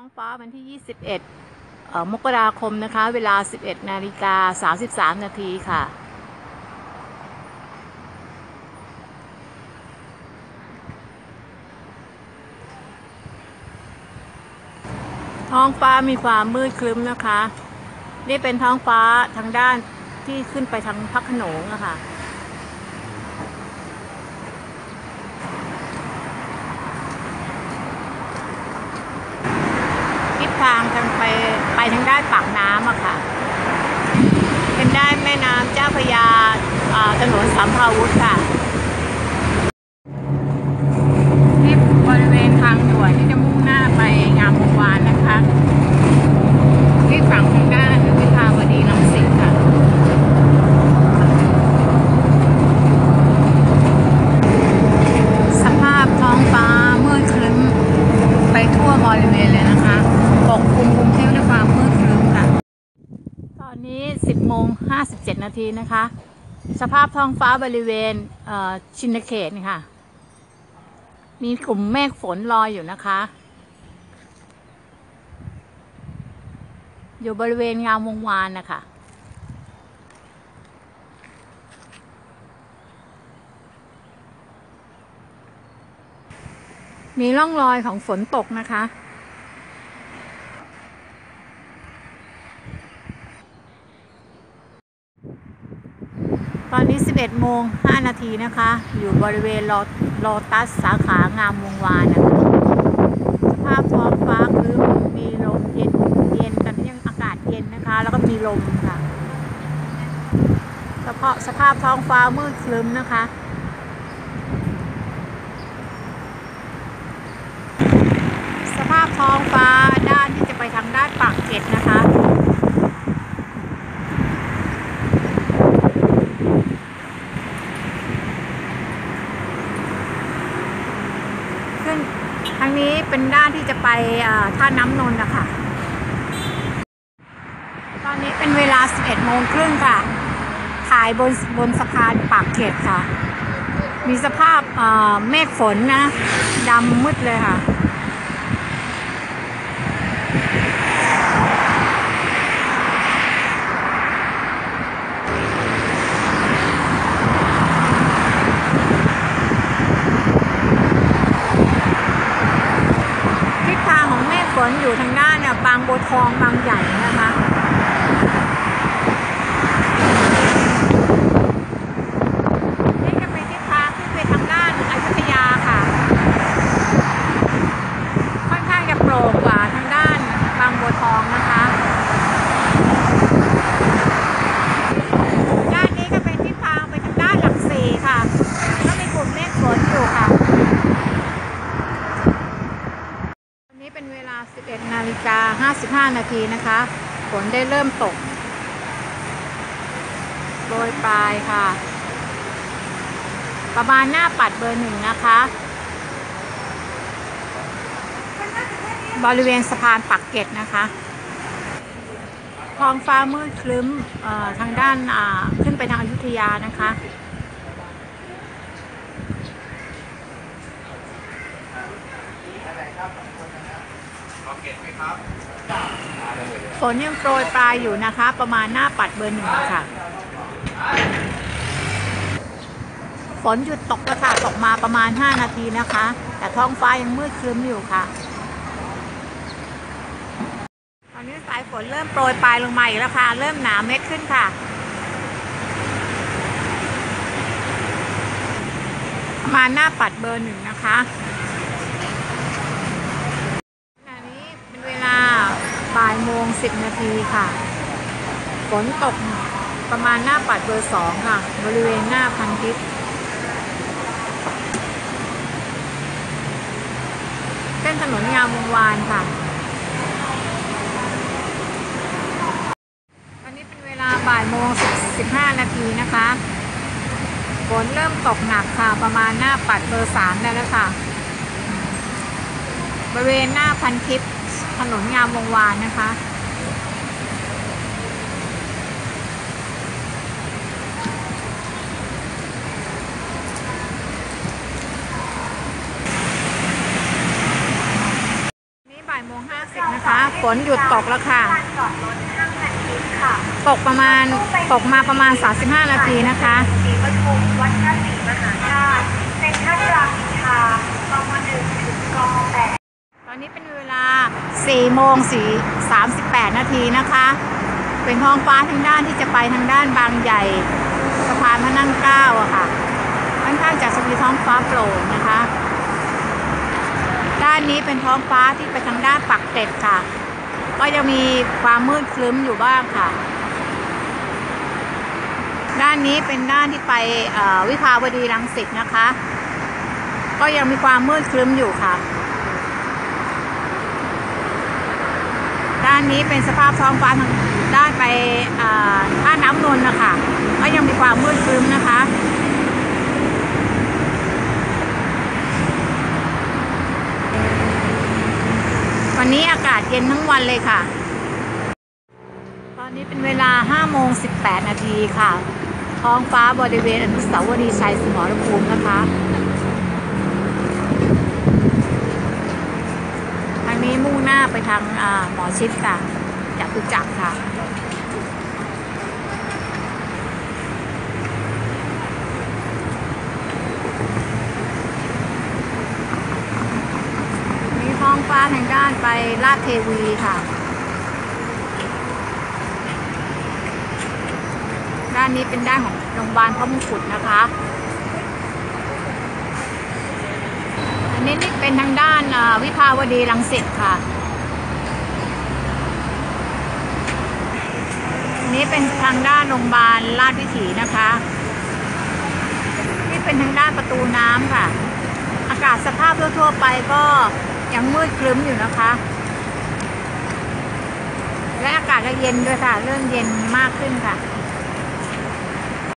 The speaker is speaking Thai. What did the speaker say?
ท้องฟ้าวันที่ 21เอ่อมกราคมนะคะ เวลา 11 นาฬิกา 33 นาทีค่ะ ท้องฟ้ามีความมืดครึ้มนะคะ นี่เป็นท้องฟ้าทางด้านที่ขึ้นไปทางพักขนงอะค่ะ ทิศทางทางไปไป ทางด้านปากน้ำอะค่ะ เป็นด้านแม่น้ำเจ้าพระยาอ่าถนนสามพาวุธค่ะ ที่บริเวณทางด่วนที่จะมุ่งหน้าไปงามวงวานนะคะ ที่ฝั่งทางด้านวิภาวดีรังสิตค่ะ สภาพท้องฟ้ามืดครึ้มไปทั่วบริเวณเลยนะคะปกคลุมกรุงเทพด้วยความมืดครึ้มค่ะ ตอนนี้ 10โมง57 นาทีนะคะ สภาพท้องฟ้าบริเวณเชินเขตค่ะ มีกลุ่มเมฆฝนลอยอยู่นะคะ อยู่บริเวณงามวงวานนะคะมีร่องรอยของฝนตกนะคะ ตอนนี้ 11 โมง 5 นาทีนะคะ อยู่บริเวณโลตัสสาขางามวงวานนะคะสภาพท้องฟ้าคือมีลมเย็นเย็นตอนนี้ยังอากาศเย็นนะคะ แล้วก็มีลมค่ะสภาพสภาพท้องฟ้ามืดครึ้มนะคะสภาพท้องฟ้าด้านที่จะไปทางด้านปากเกร็ดนะคะ ขึ้นทาง นี้เป็นด้านที่จะไปท่าน้ำนนท์นะคะ ตอนนี้เป็นเวลา 11โมงครึ่งค่ะ ถ่ายบนบนสะพานปากเขตค่ะ มีสภาพเมฆฝนนะดำมืดเลยค่ะ ทิศทางของเมฆฝนอยู่ทางด้านเนี่ยบางบัวทองบางใหญ่นะคะ 15 นาทีนะคะฝนได้เริ่มตกโดยปลายค่ะ ประมาณหน้าปัดเบอร์หนึ่งนะคะ บริเวณสะพานปักเก็ตนะคะท้องฟ้ามืดคลึ้มทางด้านขึ้นไปทางอยุธยานะคะ ฝนยังโปรยปลายอยู่นะคะ ประมาณหน้าปัดเบอร์หนึ่งค่ะ ฝนหยุดตกแล้วค่ะตกมาประมาณ 5 นาทีนะคะ แต่ท้องฟ้ายังมืดครึ้มอยู่ค่ะ ตอนนี้สายฝนเริ่มโปรยปลายลงมาอีกแล้วค่ะ เริ่มหนาเม็ดขึ้นค่ะประมาณหน้าปัดเบอร์หนึ่งนะคะ 10 นาทีค่ะ ฝนตกประมาณหน้าปัดเบอร์ 2 ค่ะ บริเวณหน้าพันทิพย์เส้นถนนยาววงวานค่ะ ตอนนี้เป็นเวลาบ่ายโมง 15 นาทีนะคะ ฝนเริ่มตกหนักค่ะ ประมาณหน้าปัดเบอร์ 3 ได้แล้วค่ะ บริเวณหน้าพันทิพย์ถนนงามวงวานนะคะ นะคะฝนหยุดตกแล้วค่ะการจอดรถห้างแผ่นดินค่ะ ตกประมาณตกมาประมาณ 35 นาทีนะคะศรีปทุมวัดพระศรีมหาธาตุเซ็นทรัลรามอินทรากมหนึ่งถึงกมแปดตอนนี้เป็นเวลา4โมง4 38 นาทีนะคะ เป็นท้องฟ้าทางด้านที่จะไปทางด้านบางใหญ่สะพานพระนั่งเกล้าอะค่ะค่อนข้างจะมีท้องฟ้าโปร่งนะคะ ด้านนี้เป็นท้องฟ้าที่ไปทางด้านปักเกร็ดค่ะ ก็ยังมีความมืดคลึ้มอยู่บ้างค่ะ ด้านนี้เป็นด้านที่ไปวิภาวดีรังสิตนะคะ ก็ยังมีความมืดคลึ้มอยู่ค่ะ ด้านนี้เป็นสภาพท้องฟ้าทางด้านไปอ่าท่าน้ำนนท์นะคะ ก็ยังมีความมืดครึ้มนะคะ วันนี้อากาศเย็นทั้งวันเลยค่ะ ตอนนี้เป็นเวลา5โมง18 นาทีค่ะ ท้องฟ้าบริเวณอนุสาวรีย์ชัยสมรภูมินะคะทางนี้มุ่งหน้าไปทางหมอชิดค่ะจากตุจักรค่ะ มีท้ องฟ้าทางด้านไปลาดเทวีค่ะ ด้านนี้เป็นด้านของโรงพยาบาลพระมงกุฎนะคะ อันนี้นี่เป็นทางด้านวิภาวดีรังสิตค่ะนี้เป็นทางด้านโรงพยาบาลราชวิถีนะคะ นี่เป็นทางด้านประตูน้ำค่ะ อากาศสภาพทั่วๆไปก็ ยังมืดครึ้มอยู่นะคะ และอากาศก็เย็นด้วยค่ะ เริ่มเย็นมากขึ้นค่ะ